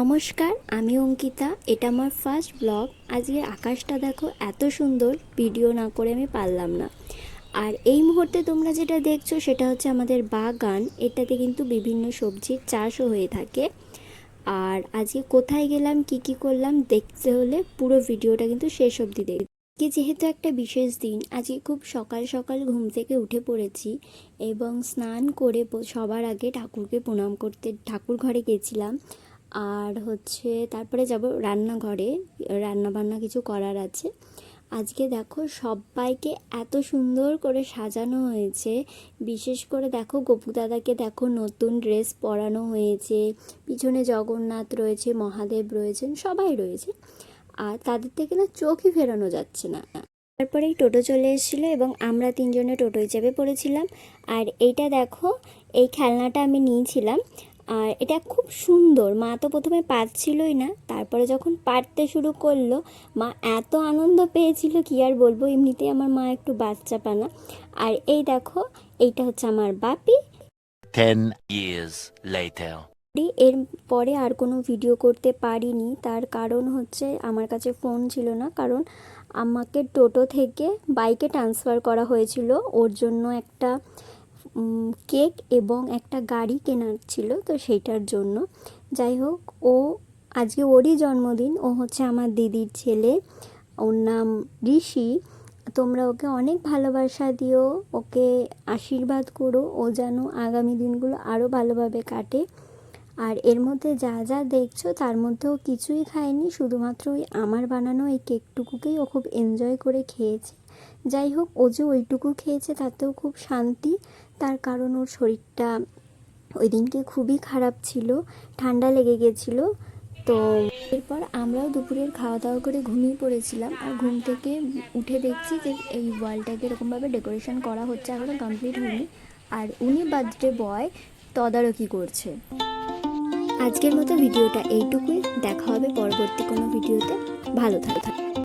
নমস্কার, আমি অঙ্কিতা। এটা আমার ফার্স্ট ব্লগ আজকে আকাশটা দেখো, এত সুন্দর। ভিডিও না করে আমি পারলাম না। আর এই মুহূর্তে তোমরা যেটা দেখছ, সেটা হচ্ছে আমাদের বাগান। এটাতে কিন্তু বিভিন্ন সবজির চাষও হয়ে থাকে। আর আজকে কোথায় গেলাম, কি কি করলাম, দেখতে হলে পুরো ভিডিওটা কিন্তু শেষ অবধি দেখবে। আজকে যেহেতু একটা বিশেষ দিন, আজকে খুব সকাল সকাল ঘুম থেকে উঠে পড়েছি এবং স্নান করে সবার আগে ঠাকুরকে প্রণাম করতে, ঠাকুর ঘরে গেছিলাম। আর হচ্ছে তারপরে যাব রান্নাঘরে রান্না বান্না কিছু করার আছে। আজকে দেখো সবাইকে এত সুন্দর করে সাজানো হয়েছে। বিশেষ করে দেখো গপু দাদাকে দেখো নতুন ড্রেস পরানো হয়েছে। পিছনে জগন্নাথ রয়েছে, মহাদেব রয়েছেন, সবাই রয়েছে। আর তাদের থেকে না চোখই ফেরানো যাচ্ছে না। তারপরেই টোটো চলে এসেছিল এবং আমরা তিনজনে টোটোয় চেপে পড়েছিলাম। আর এইটা দেখো, এই খেলনাটা আমি নিয়েছিলাম। আর এটা খুব সুন্দর। মা তো প্রথমে পারছিলই না তারপরে যখন পারতে শুরু করল মা এত আনন্দ পেয়েছিল কি আর বলব এমনিতেই আমার মা একটু বাচ্চা পানা। আর এই দেখো এইটা হচ্ছে আমার বাপি. এর পরে আর কোনো ভিডিও করতে পারিনি তার কারণ হচ্ছে আমার কাছে ফোন ছিল না কারণ আমাকে টোটো থেকে বাইকে ট্রান্সফার করা হয়েছিল। ওর জন্য একটা কেক এবং একটা গাড়ি কেনার ছিল, তো সেইটার জন্য। যাই হোক, ও, আজকে ওরই জন্মদিন, ও হচ্ছে আমার দিদির ছেলে, ওর নাম ঋষি। তোমরা ওকে অনেক ভালোবাসা দিও, ওকে আশীর্বাদ করো, ও যেন আগামী দিনগুলো আরও ভালোভাবে কাটে। আর এর মধ্যে যা যা দেখছ, তার মধ্যেও কিছুই খায়নি, শুধুমাত্র ওই আমার বানানো এই কেকটুকুকেই ও খুব এনজয় করে খেয়েছে। যাই হোক ও যে ওইটুকু খেয়েছে তাতেও খুব শান্তি। তার কারণ ওর শরীরটা ওই দিনকে খুবই খারাপ ছিল, ঠান্ডা লেগে গেছিল। তো এরপর আমরাও দুপুরের খাওয়া দাওয়া করে ঘুমিয়ে পড়েছিলাম আর ঘুম থেকে উঠে দেখছি যে এই ওয়ালটাকে এরকমভাবে ডেকোরেশন করা হচ্ছে এখনও কমপ্লিট হয়নি। আর উনি বার্থডে বয় তদারকি করছে। আজকের মতো ভিডিওটা এইটুকুই। দেখা হবে পরবর্তী কোনো ভিডিওতে। ভালো থাকো।